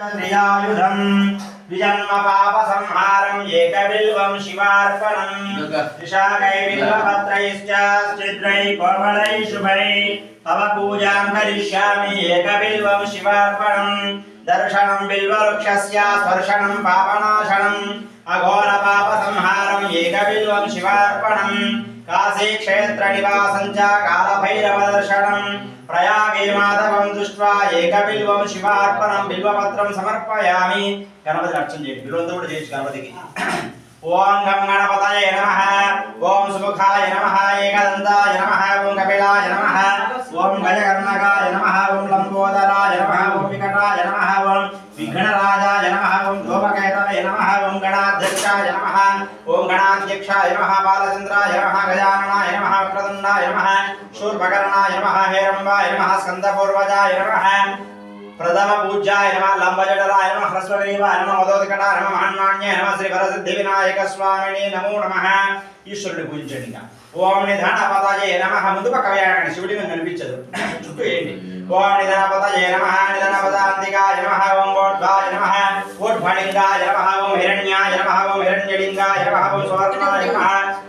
శ్రియాయుధం విజన్మ పాప సంహారం ఏకబిల్వం శివార్పణం. విశాఖై బిల్వపత్రైశ్చ ఛిద్రై కోమలై శుభై. తవ పూజాం కరిష్యామి ఏకబిల్వం శివార్పణం. దర్శనం బిల్వవృక్షస్య స్పర్శనం పాపనాశనం. అఘోర పాప సంహారం ఏకబిల్వం శివార్పణం. కాశీ క్షేత్ర నివాసం చ కాలభైరవ దర్శనం. ప్రయాగే మాధవం దృష్ట్వా ఏకబిల్వం శివార్పణం బిల్వపత్రం సమర్పయామి. గణపతి అర్చన చేయండి. బిల్వంతో కూడా చేయొచ్చు గణపతికి. ఓం గం గణపతయ నమః ఓం సుముఖాయ నమః ఏకదంతాయ నమః ఓం కపిలాయ నమః ఓం గజకర్ణకాయ నమః ఓం లంబోదరాయ నమః ఓం వికటాయ నమః ఓం విఘ్నరాజాయ నమః ఓం ధూమకేతవే నమః ఓం గణాధ్యక్షాయ నమః ఓం గణాధ్యక్షాయ నమః బాలచంద్రాయ నమః గజాననాయ నమః ప్రదండాయ నమః శూర్పకర్ణాయ నమః హేరంబాయ నమః స్కందపూర్వజాయ నమః ప్రథమ పూజ్యాయ నమ లంబజడలాయ నమ హ్రస్వగ్రీవాయ నమ మదోదకటాయ నమ మహన్మాన్యాయ నమ శ్రీ వరసిద్ధి వినాయక స్వామిని నమో నమ ఈశ్వరుని పూజించండి ఇంకా. ఓం నిధాన పదయే నమ ముందు పక్క వేయకండి శివుడి మీకు కనిపించదు చుట్టూ ఏంటి? ఓం నిధాన పదయే నమ నిధాన పదాంతికాయ నమ ఓం ఓడ్భాయ నమ ఓడ్భలింగాయ నమ ఓం హిరణ్యాయ నమ ఓం హిరణ్యలింగాయ నమ ఓం సువర్ణాయ నమ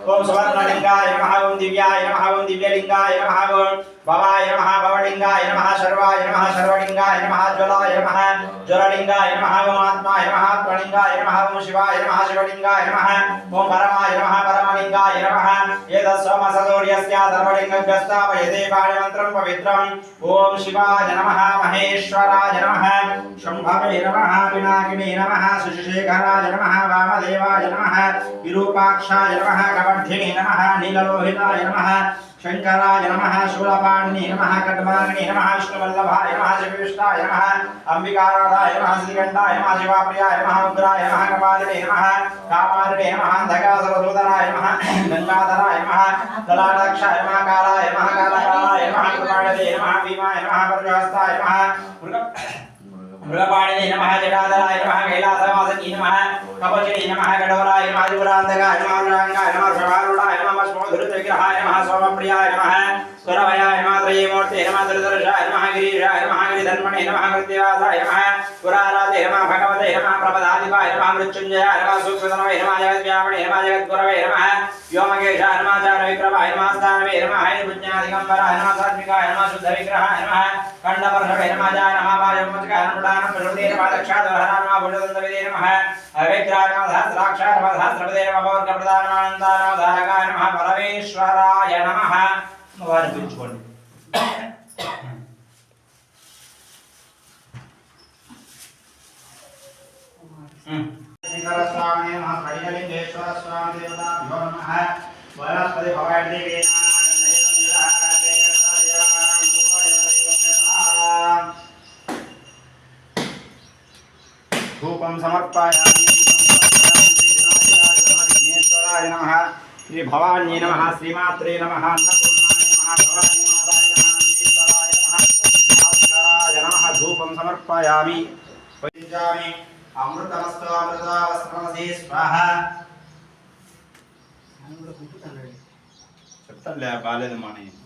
ఓం సువర్ణలింగాయ నమ ఓం దివ్యాయ నమ ఓం దివ్యలింగాయ నమ ఓం भवाय नमः भवलिङ्गाय नमः सर्वाय नमः सर्वलिङ्गाय नमः ज्वलाय नमः ज्वरलिङ्गाय नमः ॐ नमः त्वलिङ्गाय नमः ॐ शिवाय नमः शिवलिङ्गाय नमः ॐ परमाय नमः परमलिङ्गाय नमः एतत् सोमसदौर्यस्य सर्वलिङ्गभ्यस्तापयते बाणमन्त्रं पवित्रम् ॐ शिवाय नमः महेश्वराय नमः शम्भवे नमः पिनाकिने नमः सुशेखराय नमः वामदेवाय नमः विरूपाक्षाय नमः कवर्धिने नमः नीललोहिताय नमः शङ्कराय नमः शूलपा శూలపాణినే నమ కట్మాగ్నే నమ విష్ణువల్లభాయ నమ శివిష్టాయ నమ అంబికారాధాయ నమ శ్రీకంఠాయ నమ శివాప్రియాయ నమ ఉగ్రాయ నమ కపాలినే నమ కామారిణే నమ అంధకాసురసూదరాయ నమ గంగాధరాయ నమ దళాటాక్షాయ నమ కాలాయ నమ కాలకాలాయ నమ కృపాణదే నమ భీమాయ నమ పరజహస్తాయ నమ मृगपाणिने नमः जटाधराय नमः कैलासवासकी नमः कपचिने नमः कठोराय नमः दुरान्तकाय नमः दुराङ्गाय नमः शवारूढाय नमः श्मोधृतविग्रहाय नमः सोमप्रियाय नमः स्वरभयाय नमः त्रयीमूर्ते नमः त्रिदर्शाय नमः गिरीशाय नमः गिरिधर्मणे नमः कृत्यवासाय नमः पुराराधे नमः भगवते नमः प्रपदाधिपाय नमः జాయ నమ పాయమతికాయ నమ ప్రధాన ప్రకృతే నమ దక్షాదవహన నమ భుజదంతవిదే నమ అవిగ్రహాయ నమ సహస్రాక్షాయ నమ సహస్రపదే నమ పవర్గ ప్రధానమానందాయ నమ ధారకాయ నమ పరమేశ్వరాయ నమ వారిని పిలుచుకోండి స్వామి నమ కడిగలింగేశ్వర స్వామి దేవతాభ్యో నమ వనస్పతి భవాడి ధూపం సమర్పయామి విఘ్నేశ్వరాయ నమ శ్రీ భవాన్యై నమ శ్రీమాత్రే నమ అన్నపూర్ణాయ నమ భవానీ మాతాయ నమ నందీశ్వరాయ నమ భాస్కరాయ నమ ధూపం సమర్పయామి పూజించామి అమృతమస్తు అమృతావస్త్రమసి స్వాహ చెప్తానులే బాలేదు మాని ప్రాణాయిశ్వాహాయిశ్వాహ బ్రహ్మణి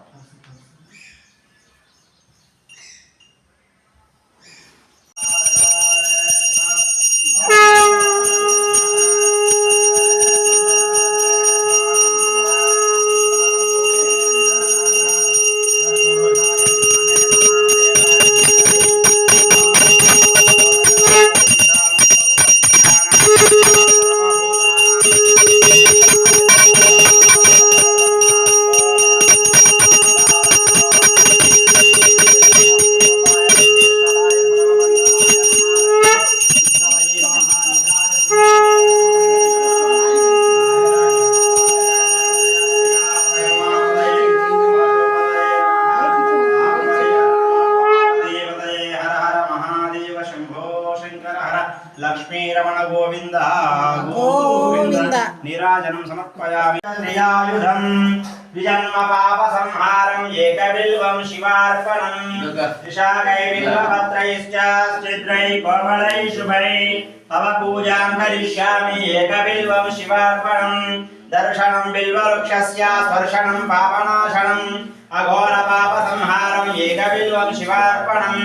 నీరాజనం సమర్పయామి. శ్రేయాయుధం విజన్మ పాప సంహారం ఏకబిల్వం శివార్పణం. విశాఖై బిల్వపత్రైశ్చ ఛిద్రై కోమలై శుభై. తవ పూజాం కరిష్యామి ఏకబిల్వం శివార్పణం. దర్శనం బిల్వవృక్షస్య స్పర్శనం పాపనాశనం. అఘోర పాప సంహారం ఏకబిల్వం శివార్పణం.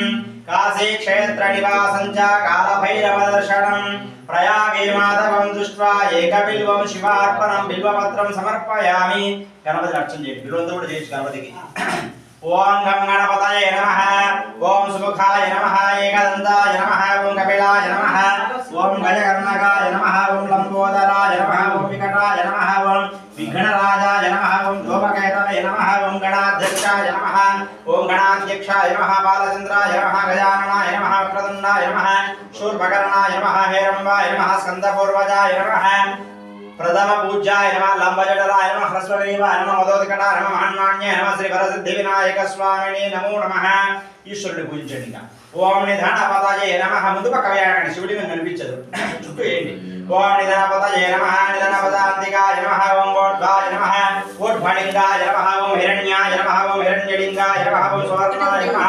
కాశీ క్షేత్ర నివాసం చ కాలభైరవ దర్శనం. ప్రయాగే మాధవం దృష్ట్వా ఏకబిల్వం శివార్పణం బిల్వపత్రం సమర్పయామి. గణపతి అర్చన చేయండి. బిల్వంతో కూడా చేయొచ్చు గణపతికి. ఓం గం గణపతయ నమః. ఓం సుముఖాయ నమః. ఏకదంతాయ నమః. ఓం కపిలాయ నమః. ఓం గజకర్ణకాయ నమః. ఓం లంబోదరాయ నమః. ఓం వికటాయ నమః. ఓం విఘ్నరాజ గణాధ్యక్షాయ నమ ఓం గణాధ్యక్షాయ నమ బాలచంద్రాయ నమ గజాననాయ నమ వక్రతుండాయ నమ శూర్భకరణాయ నమ హేరంబాయ నమ స్కందపూర్వజాయ నమ ప్రథమ పూజ్యాయ నమ లంబజటరాయ నమ హ్రస్వగ్రీవాయ నమ మదోదకటాయ నమ మహన్మాన్యాయ నమ శ్రీ వరసిద్ధి వినాయక స్వామిని నమో నమ ఈశ్వరుని పూజించండి ఓం నిధాన నిధనపతయే నమ ముందు పక్క వేయకండి శివుడికి కనిపించదు చుట్టూ ఏంటి ఓం నిధనపతయే నమ నిధనపదాంతికాయ నమ ఓం గోడ్వాయ నమ గోడ్భళింగాయ నమ ఓం హిరణ్యాయ నమ ఓం హిరణ్యలింగాయ నమ ఓం సువర్ణాయ నమ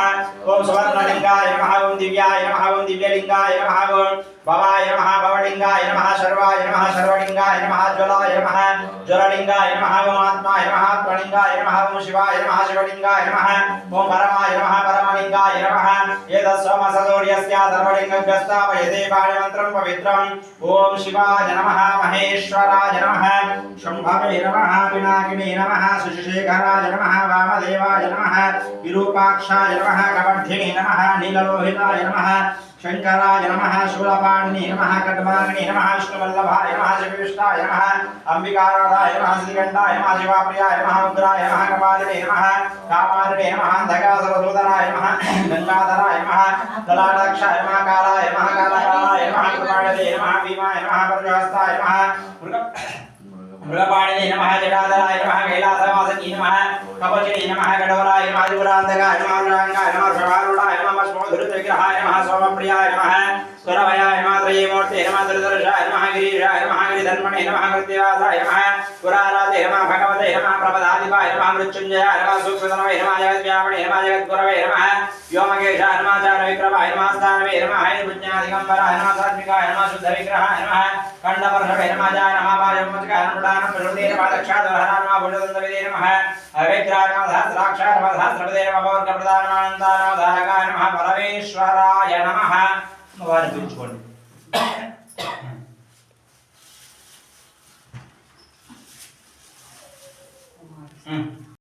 ఓం సువర్ణలింగాయ ఓం దివ్యాయ నమ ఓం దివ్యలింగాయ నమ ఓం भवाय नमः भवलिङ्गाय नमः सर्वाय नमः सर्वलिङ्गाय नमः ज्वलाय नमः ज्वललिङ्गाय नमः ॐ आत्माय नमः त्वलिङ्गाय नमः ॐ शिवाय नमः शिवलिङ्गाय नमः ॐ परमाय नमः परमलिङ्गाय नमः एतत् सोमसदौर्यस्य सर्वलिङ्गस्तापयते बाणमन्त्रं पवित्रम्। ॐ शिवाय नमः महेश्वराय नमः शुम्भवे नमः पिनाकिने नमः सुशेखराय नमः वामदेवाय नमः विरूपाक्षाय नमः कबड्धिने नमः नीललोहिताय नमः शङ्कराय नमः शूलपा శూలపాణిని నమ కడ్మాగ్ని నమ విష్ణువల్లభాయ నమ శివిష్టాయ నమ అంబికారాధాయ నమ శ్రీకంఠాయ నమ శివాప్రియాయ నమ ఉగ్రాయ నమ కపాలినే నమ కామారిణే నమ అంధకాసురసూదరాయ నమ గంగాధరాయ నమ దళాడాక్షాయ నమ కాలాయ నమ కాలకాలాయ నమ కృపాణదే నమ భీమాయ నమ పరజహస్తాయ నమ మృగ मृगपाणिने नमः जटाधराय नमः कैलासवासकी नमः कपचिने नमः कठोराय नमः त्रिपुरान्तकाय नमः रङ्गाय नमः शवारूढाय नमः श्मोधृतविग्रहाय नमः सोमप्रियाय नमः स्वरभयाय नमः त्रयीमूर्ते नमः त्रिदर्शाय नमः गिरीशाय नमः गिरिधर्मणे नमः कृत्यवासाय नमः पुराराते नमः भगवते नमः प्रपदाधिपाय नमः నమ. పాజమతికాయ నమ. ప్రధాన ప్రకృతే నమ. దక్షాదవహన నమ. భుజదంతవిదే